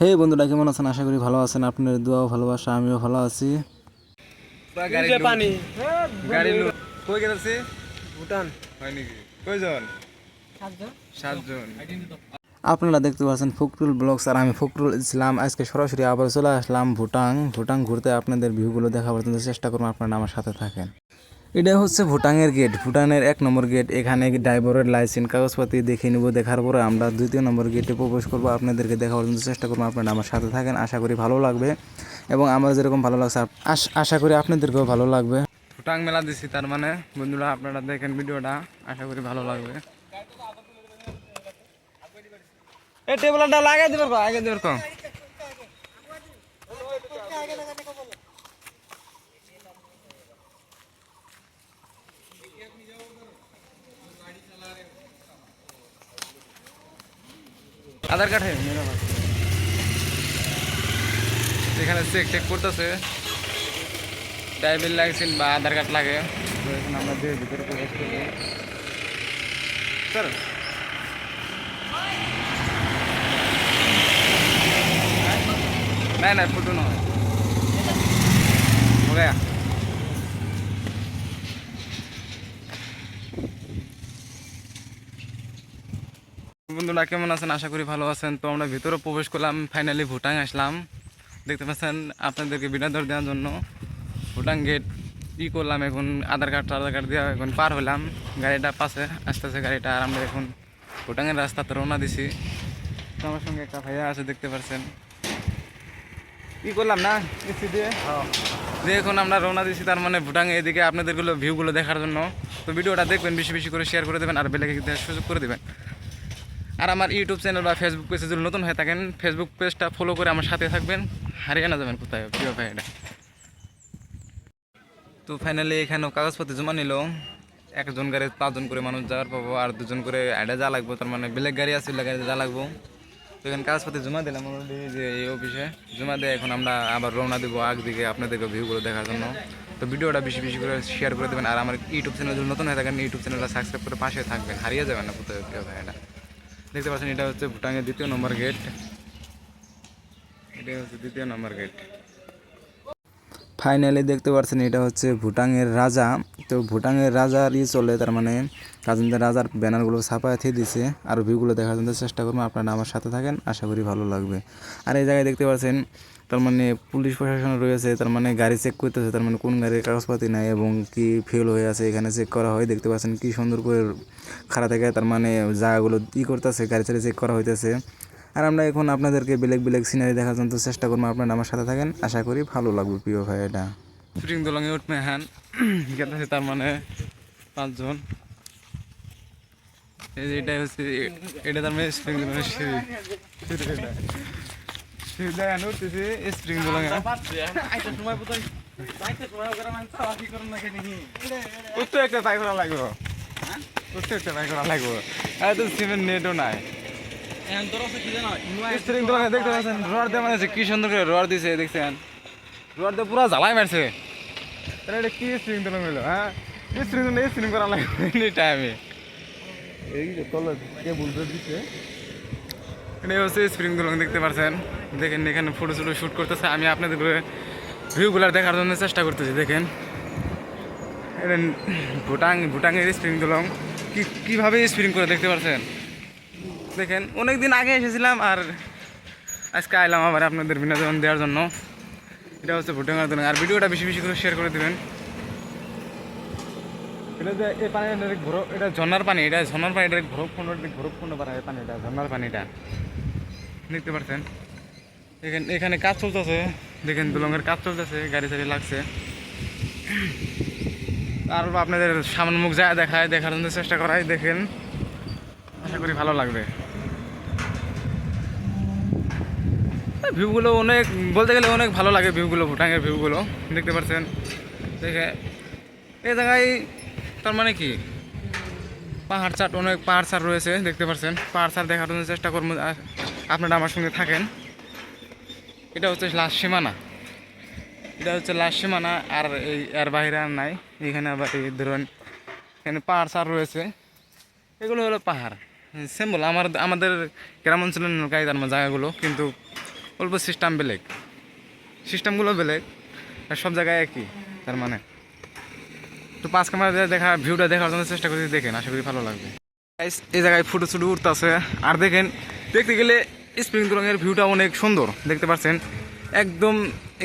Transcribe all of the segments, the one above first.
হে বন্ধুরা কেমন আছেন? আশা করি ভালো আছেন। আপনার দোয়াও ভালোবাসা আমিও ভালো আছি। পানি। গাড়ি কই গেছে ভুটান। হয় নাকি? কয়জন? সাতজন। আপনারা দেখতে পাচ্ছেন ফখরুল ব্লগস আর আমি ফখরুল ইসলাম। আজকে সরাসরি আবার চলে আসলাম ভুটান। ভুটান ঘুরতে আপনাদের ভিউগুলো দেখাবার জন্য চেষ্টা করুন আপনারা আমার সাথে থাকেন। এটা হচ্ছে ভুটানের গেট ভুটানের এক নম্বর গেট এখানে ড্রাইভারের লাইসেন্স কাগজপাতি দেখে নিব, দেখার পরে আমরা দ্বিতীয় নম্বর গেটে প্রবেশ করব। আপনাদেরকে দেখাবার জন্য চেষ্টা করব। আপনারা আমার সাথে থাকেন, আশা করি ভালো লাগবে। এবং আমার যেরকম ভালো লাগছে আশা করি আপনাদেরকেও ভালো লাগবে। ফুটাং মেলা দিছি, তার মানে বন্ধুরা, আপনারা দেখেন ভিডিওটা, আশা করি ভালো লাগবে। এই টেবলটা লাগাই দিবার আগে দিবার আধার কার্ড হ্যাঁ মেরা পাস। এখানে চেক টেক করতেছে ড্রাইভিং লাইসেন্স বা আধার কার্ড লাগে তো এখন আমরা দিয়ে ভিতরে প্রবেশ করবো স্যার नहीं नहीं फोटो ना हो गया বন্ধুরা কেমন আছেন? আশা করি ভালো আছেন। তো আমরা ভিতরে প্রবেশ করলাম ফাইনালি ভুটান আসলাম। দেখতে পাচ্ছেন আপনাদেরকে বিনোদন দেওয়ার জন্য। ভুটান গেট ই করলাম এখন আধার কার্ড আধার কার্ড দিয়ে এখন পার হলাম। গাড়িটা পাশে আসতেছে গাড়িটা আর আমরা এখন ভুটানের রাস্তাতে রওনা দিছি। তো আমার সঙ্গে একটা ভাইয়া আছে দেখতে পাচ্ছেন। ই করলাম না? এসি দিয়ে? যে এখন আমরা রওনা দিছি তার মানে ভুটান এদিকে আপনাদেরগুলো ভিউগুলো দেখার জন্য। তো ভিডিওটা দেখবেন বেশি বেশি করে শেয়ার করে দেবেন আর দেওয়ার সুযোগ করে দেবেন। আর আমার ইউটিউব চ্যানেল বা ফেসবুক পেজে যদি নতুন হয়ে থাকেন ফেসবুক পেজটা ফলো করে আমার সাথে থাকবেন। হারিয়ে না যাবেন কোথায়, প্রিয় ভাই এটা তো ফাইনালি এখানেও কাগজপত্র জমা নিল। একজন গাড়ি পাঁচজন করে মানুষ যাওয়ার পাবো, আর দুজন করে আইডা যা লাগবো, তার মানে বেলেগ গাড়ি আছে গাড়ি যা লাগবো। তো এখানে কাগজপত্র জমা দিলাম যে এই অফিসে। জমা দিয়ে এখন আমরা আবার রওনা দেবো আগ দিকে আপনাদেরকে ভিউগুলো দেখার জন্য। তো ভিডিওটা বেশি বেশি করে শেয়ার করে দেবেন। আর আমার ইউটিউব চ্যানেল যদি নতুন হয়ে থাকেন, ইউটিউব চ্যানেলটা সাবস্ক্রাইব করে পাশে থাকবেন। হারিয়ে যাবেন না কোথায় প্রিয় ভাই এটা দেখতে পাচ্ছেন, এটা হচ্ছে ভুটানের দ্বিতীয় নম্বর গেট এটা হচ্ছে দ্বিতীয় নম্বর গেট ফাইনালি দেখতে পাচ্ছেন, এটা হচ্ছে ভুটানের রাজা। তো ভুটানের রাজারই চলে, তার মানে রাজেন্দ্র রাজার ব্যানারগুলো ছাপায় থেকে দিছে। আর ভিউগুলো দেখার জন্য চেষ্টা করব, আপনারা আমার সাথে থাকেন, আশা করি ভালো লাগবে। আর এই জায়গায় দেখতে পাচ্ছেন তার মানে পুলিশ প্রশাসন রয়েছে, তার মানে গাড়ি চেক করতেছে, তার মানে কোন গাড়ির কাগজপাতি নাই এবং কি ফেল হয়ে আছে, এখানে চেক করা হয়, দেখতে পাচ্ছেন কি সুন্দর করে খাড়া থেকে, তার মানে জায়গাগুলো ই করতেছে, গাড়ি চাড়ি চেক করা হইতেছে। আর আমরা এখন আপনাদেরকে বেলেগ বেলেগ সিনারি দেখার জন্য চেষ্টা করব, আপনারা আমার সাথে থাকেন, আশা করি ভালো লাগবে প্রিয় ভাই এটা স্প্রিং দোলঙে উঠবে হ্যান গেতেছে তার মানে পাঁচজন। এটাই হচ্ছে এটা তার মানে স্প্রিং দোলঙের সিঁড়ি। সিঁড়ি এটা। সিঁড়ি দিয়ে এখন উঠতেছে স্প্রিং দোলঙে উঠতে একটা তাই করা লাগবে উঠতে একটা তাই করা লাগবে তো সিমেন্ট নেটও নাই স্প্রিং দোলঙে দেখতে পাচ্ছেন রড মানে কি সুন্দর করে রড দিছে দেখছেন রড দিয়ে পুরো জ্বালাই মারছে তাহলে কি স্প্রিং দোলং হইল হ্যাঁ স্প্রিং স্প্রিং করা লাগবে এনি টাইমে এই যে তলে কে বলতে দিচ্ছে এটা হচ্ছে স্প্রিং দোলং দেখতে পাচ্ছেন দেখেন এখানে ফটো টটো শ্যুট করতেছে। আমি আপনাদের ভিউগুলার দেখার জন্য চেষ্টা করতেছি, দেখেন। এটা ভুটাং ভুটাঙের স্প্রিং দোলং কি কীভাবে স্প্রিং করে দেখতে পাচ্ছেন দেখেন অনেক দিন আগে এসেছিলাম আর আজকে আইলাম আবার আপনাদের বিনোদন দেওয়ার জন্য। এটা হচ্ছে ভুটাঙ্গার দোলং আর ভিডিওটা বেশি বেশি করে শেয়ার করে দেবেন। যে এই পানি, এটা ঝর্নার পানি এটা পানি ঝর্নার পানিটা দেখতে এখানে এখানে কাজ চলতেছে দেখেন দোলঙ্গের কাজ চলতেছে গাড়ি টাড়ি লাগছে। আর আপনাদের সামনে মুখ যায় দেখায়, দেখার জন্য চেষ্টা করাই, দেখেন। আশা করি ভালো লাগবে। ভিউগুলো অনেক, বলতে গেলে অনেক ভালো লাগে ভিউগুলো, ভুটানের ভিউগুলো। দেখতে পাচ্ছেন দেখে, এই জায়গায় তার মানে কি? পাহাড় চাট অনেক পাহাড় চাট রয়েছে, দেখতে পাচ্ছেন পাহাড় চাট দেখার জন্য চেষ্টা করব আপনারা আমার সঙ্গে থাকেন। এটা হচ্ছে লাস্ট সীমানা। এটা হচ্ছে লাস্ট সীমানা, আর এই এর বাইরে আর নাই। এখানে আবার এই ধরুন, এখানে পাহাড় চাট রয়েছে। এগুলো হলো পাহাড়। সিম্বল আমার, আমাদের গ্রাম অঞ্চলের নৌকায় তার জায়গাগুলো, কিন্তু অল্প সিস্টেম বেলেগ। সিস্টেমগুলো বেলেগ সব জায়গায় একই, তার মানে। তো পাঁচ ক্যামেরা দেখা ভিউটা দেখার জন্য চেষ্টা করি, দেখেন, আশা করি ভালো লাগবে। এই জায়গায় ফুটো ছুটো উঠতেছে। আর দেখেন, দেখতে গেলে স্প্রিং রঙের ভিউটা অনেক সুন্দর, দেখতে পাচ্ছেন? একদম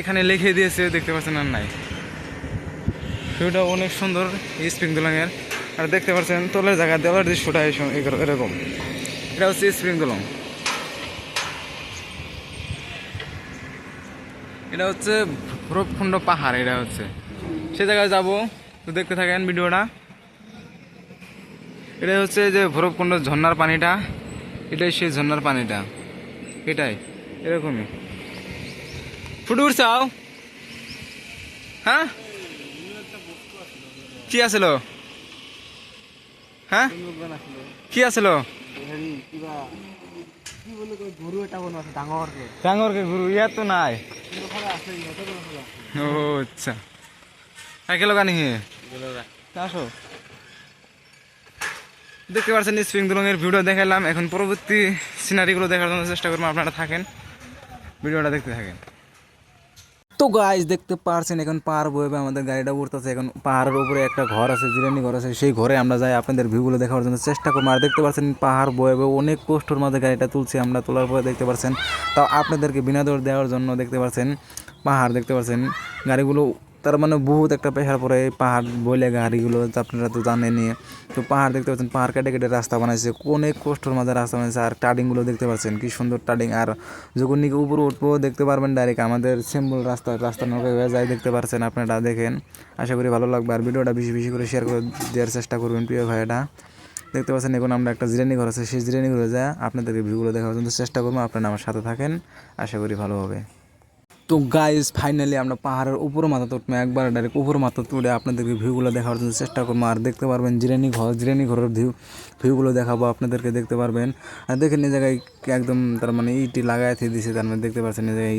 এখানে লিখে দিয়েছে, দেখতে পাচ্ছেন আর নাই। ভিউটা অনেক সুন্দর স্প্রিং দোলঙের আর দেখতে পাচ্ছেন, তলের জায়গা দেওয়ার দৃশ্যটা এরকম। এটা হচ্ছে স্প্রিং দোলং এটা হচ্ছে ভৈরবকুণ্ড পাহাড়, এটা হচ্ছে। সে জায়গায় যাব। তো দেখতে থাকেন ভিডিওটা। এটা হচ্ছে যে ভৈরবকুণ্ড ঝর্ণার পানিটা। এটাই সেই ঝর্ণার পানিটা। এটাই। এরকমই। ফুটে উঠছাও হ্যাঁ? কি আছিল হ্যাঁ? কি আছিল ডাঙরকে গুরু ইয়াত তো নাই কোনোফালে আছে আসো। দেখতে পাচ্ছেন স্প্রিং দুলংয়ের ভিডিও দেখালাম। এখন পরবর্তী সিনারিগুলো দেখার জন্য চেষ্টা করব আপনারা থাকেন। ভিডিওটা দেখতে থাকেন। তো গাইজ দেখতে পারছেন এখন পাহাড় বইবে আমাদের গাড়িটা উঠতেছে এখন পাহাড়ের উপরে একটা ঘর আছে জিরানি ঘর আছে। সেই ঘরে আমরা যাই আপনাদের ভিউগুলো দেখার জন্য চেষ্টা করব। আর দেখতে পাচ্ছেন পাহাড় বইবে অনেক কষ্টর মাঝে গাড়িটা তুলছি আমরা তোলার পরে দেখতে পাচ্ছেন। তাও আপনাদেরকে বিনোদন দেওয়ার জন্য দেখতে পাচ্ছেন পাহাড় দেখতে পাচ্ছেন গাড়িগুলো তার মানে বহুত একটা পেশার পরে এই পাহাড়, বইলে গাড়িগুলো আপনারা তো জানেনই। তো পাহাড় দেখতে পাচ্ছেন, পাহাড় কেটে কেটে রাস্তা বানাইছে, অনেক কষ্টর মাঝে রাস্তা বানাইছে, আর টার্ডিংগুলো দেখতে পাচ্ছেন, কি সুন্দর টার্ডিং আর যখন নিকে উপরে উঠবো, দেখতে পারবেন ডাইরেক্ট আমাদের সিম্বল রাস্তা রাস্তা নৌকা হয়ে যায়, দেখতে পারছেন আপনারা, দেখেন। আশা করি ভালো লাগবে, আর ভিডিওটা বেশি বেশি করে শেয়ার করে দেওয়ার চেষ্টা করবেন, প্রিয় ভাইটা দেখতে পাচ্ছেন, এখন আমরা একটা জিরানি ঘর আছে, সেই জিরানি ঘরে যায় আপনাদেরকে ভিউগুলো দেখার জন্য চেষ্টা করব, আপনারা আমার সাথে থাকেন, আশা করি ভালো হবে। তো গাইজ ফাইনালি আমরা পাহাড়ের উপর মাথা তুটবো একবার ডাইরেক্ট উপর মাথা তুলে আপনাদেরকে ভিউগুলো দেখার জন্য চেষ্টা করব। আর দেখতে পারবেন জিরানি ঘর, জিরানি ঘরের ভিউ ভিউগুলো দেখাবো আপনাদেরকে, দেখতে পারবেন। আর দেখেন এই জায়গায় একদম তার মানে ইটি লাগাই দিয়ে দিছে, তার মানে দেখতে পাচ্ছেন এই জায়গায়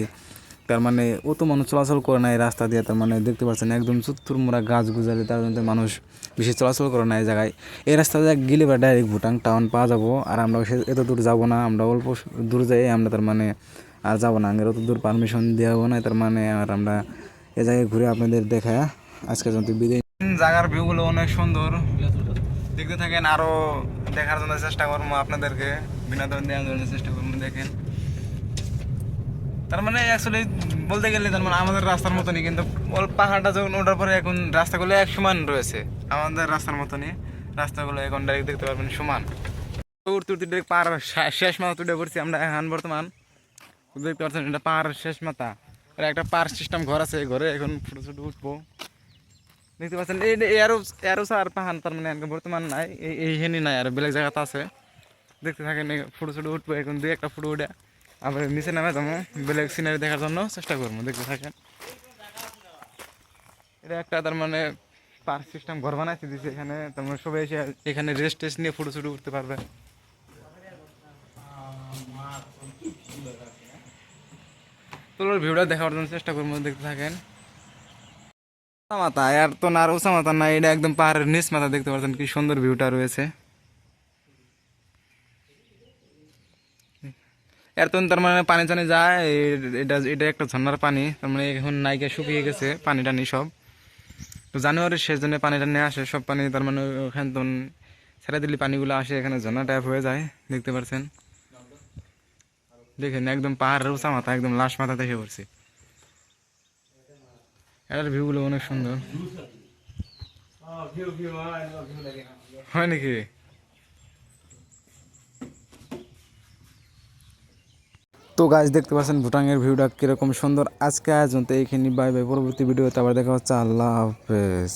তার মানে ও তো মানুষ চলাচল করে না এই রাস্তা দিয়ে, তার মানে দেখতে পাচ্ছেন একদম চুত্তুর মোড়া গাছ গুজারে তার জন্য মানুষ বেশি চলাচল করে না এই জায়গায়। এই রাস্তা দিয়ে গেলে বা ডাইরেক্ট ভুটান টাউন পাওয়া যাব। আর আমরা এত দূর যাব না, আমরা অল্প দূর যাই, আমরা তার মানে আর যাব না আগে অত দূর পারমিশন দেওয়া হব না তার মানে আর আমরা এ জায়গায় ঘুরে আপনাদের দেখা আজকে যত বিদায়। জায়গার ভিউগুলো অনেক সুন্দর। দেখতে থাকেন, আরও দেখার জন্য চেষ্টা করব আপনাদেরকে। বিনোদন দেওয়ার জন্য চেষ্টা করব, দেখেন। তার মানে অ্যাকচুয়ালি বলতে গেলে তার মানে আমাদের রাস্তার মতনই, কিন্তু পাহাড়টা যখন ওঠার পরে এখন রাস্তাগুলো এক সমান রয়েছে। আমাদের রাস্তার মতনই, রাস্তাগুলো এখন ডাইরেক্ট দেখতে পারবেন সমান। উঠতে উঠতে পাহাড় শেষ মাথা তুলে পড়ছি আমরা এখন বর্তমান। দেখতে পাচ্ছেন এটা পাহাড়ের শেষ মাথা। আর একটা পার সিস্টেম ঘর আছে ঘরে, এখন ছোটো ছোটো উঠবো। দেখতে পাচ্ছেন, এই এরও এরও আর পাহান তার মানে বর্তমান নাই, এই এই হেনি নাই, আর বেলেগ জায়গাতে আছে। দেখতে থাকেন ফটো ছোটো উঠবো, এখন দুই একটা ফটো উঠে আবার নিচে নামে যাব, বেলেগ সিনারি দেখার জন্য চেষ্টা করব, দেখতে থাকেন। এটা একটা তার মানে পার্ক সিস্টেম ঘর বানাইতে দিছে এখানে, তার মানে সবাই এসে এখানে রেস্ট টেস্ট নিয়ে ফটো ছোটো উঠতে পারবে। তোর ভিডিও দেখার জন্য চেষ্টা করব, দেখতে থাকেন। মাথা আর তো না আর উঁচা মাথা না, এটা একদম পাহাড়ের নিচ মাথা, দেখতে পাচ্ছেন কি সুন্দর ভিউটা রয়েছে। এর তো তার মানে পানি টানি যায়, এটা এটা একটা ঝর্ণার পানি, তার মানে এখন নাইকা শুকিয়ে গেছে পানি টানি সব। তো জানুয়ারির শেষ জন্য পানি টানি আসে, সব পানি তার মানে ওখানে তো ছেড়ে দিলে পানিগুলো আসে, এখানে ঝর্ণা টাইপ হয়ে যায়, দেখতে পাচ্ছেন। দেখেন একদম পাহাড়ের উঁচা মাথা, একদম লাশ মাথা দেখে পড়ছি। এটার ভিউগুলো অনেক সুন্দর। হয় নাকি? তো গাছ দেখতে পাচ্ছেন ভুটানের ভিউটা কীরকম সুন্দর। আজকে আয়োজন তো এইখানে বাই বাই পরবর্তী ভিডিওতে আবার দেখা হচ্ছে। আল্লাহ হাফেজ।